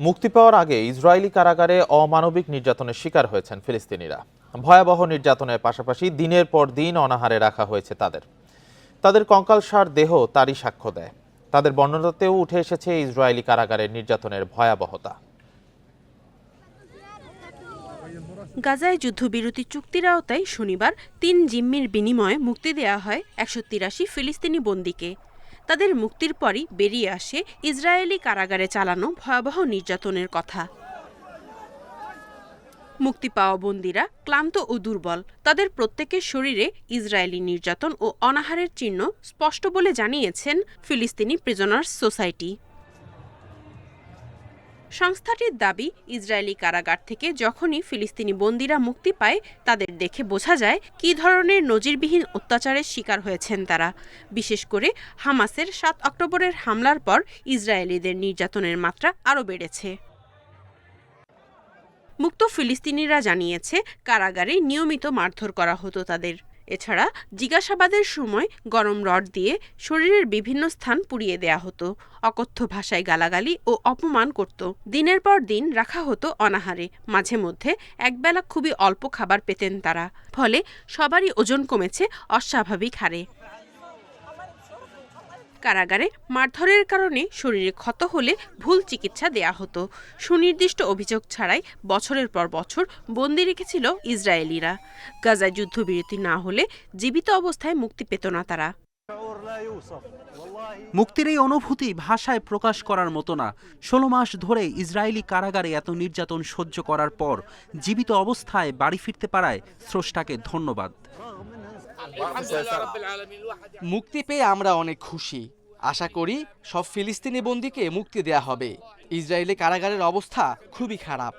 মুক্তি পাওয়ার আগে ইসরায়েলি কারাগারে অমানবিক নির্যাতনের শিকার হয়েছেন ফিলিস্তিনিরা। ভয়াবহ নির্যাতনের পাশাপাশি দিনের পর দিন অনাহারে রাখা হয়েছে তাদের। তাদের কঙ্কালসার দেহ তারই সাক্ষ্য দেয়। তাদের বর্ণনাতেও উঠে এসেছে ইসরায়েলি কারাগারের নির্যাতনের ভয়াবহতা। গাজায় যুদ্ধবিরতি চুক্তির আওতায় শনিবার তিন জিম্মির বিনিময়ে মুক্তি দেয়া হয় একশো তিরাশি ফিলিস্তিনি বন্দীকে। তাদের মুক্তির পরই বেরিয়ে আসে ইসরায়েলি কারাগারে চালানো ভয়াবহ নির্যাতনের কথা। মুক্তি পাওয়া বন্দীরা ক্লান্ত ও দুর্বল। তাদের প্রত্যেকের শরীরে ইসরায়েলি নির্যাতন ও অনাহারের চিহ্ন স্পষ্ট বলে জানিয়েছেন ফিলিস্তিনি প্রিজনার্স সোসাইটি। সংস্থাটির দাবি, ইসরায়েলি কারাগার থেকে যখনই ফিলিস্তিনি বন্দীরা মুক্তি পায়, তাদের দেখে বোঝা যায় কী ধরনের নজিরবিহীন অত্যাচারের শিকার হয়েছেন তারা। বিশেষ করে হামাসের সাত অক্টোবরের হামলার পর ইসরায়েলিদের নির্যাতনের মাত্রা আরও বেড়েছে। মুক্ত ফিলিস্তিনিরা জানিয়েছে, কারাগারে নিয়মিত মারধর করা হতো তাদের। এছাড়া জিজ্ঞাসাবাদের সময় গরম রড দিয়ে শরীরের বিভিন্ন স্থান পুড়িয়ে দেয়া হতো, অকথ্য ভাষায় গালাগালি ও অপমান করত। দিনের পর দিন রাখা হতো অনাহারে, মাঝে মধ্যে একবেলা খুবই অল্প খাবার পেতেন তারা। ফলে সবারই ওজন কমেছে অস্বাভাবিক হারে। কারাগারে মারধরের কারণে শরীরে ক্ষত হলে ভুল চিকিৎসা দেয়া হতো। সুনির্দিষ্ট অভিযোগ ছাড়াই বছরের পর বছর বন্দি রেখেছিল ইসরায়েলিরা। গাজায় যুদ্ধবিরতি না হলে জীবিত অবস্থায় মুক্তি পেত না তারা। মুক্তির এই অনুভূতি ভাষায় প্রকাশ করার মতো না। ষোলো মাস ধরে ইসরায়েলি কারাগারে এত নির্যাতন সহ্য করার পর জীবিত অবস্থায় বাড়ি ফিরতে পারায় স্রষ্টাকে ধন্যবাদ। মুক্তি পেয়ে আমরা অনেক খুশি। আশা করি সব ফিলিস্তিনি বন্দীকে মুক্তি দেয়া হবে। ইসরায়েলি কারাগারের অবস্থা খুবই খারাপ।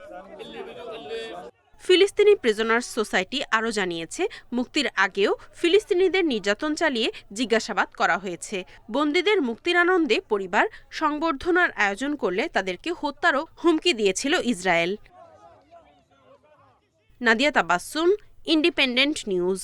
ফিলিস্তিনি প্রিজনার্স সোসাইটি আরও জানিয়েছে মুক্তির আগেও ফিলিস্তিনিদের নির্যাতন চালিয়ে জিজ্ঞাসাবাদ করা হয়েছে। বন্দীদের মুক্তির আনন্দে পরিবার সংবর্ধনার আয়োজন করলে তাদেরকে হত্যারও হুমকি দিয়েছিল Israel. Nadia Tabassum Independent News.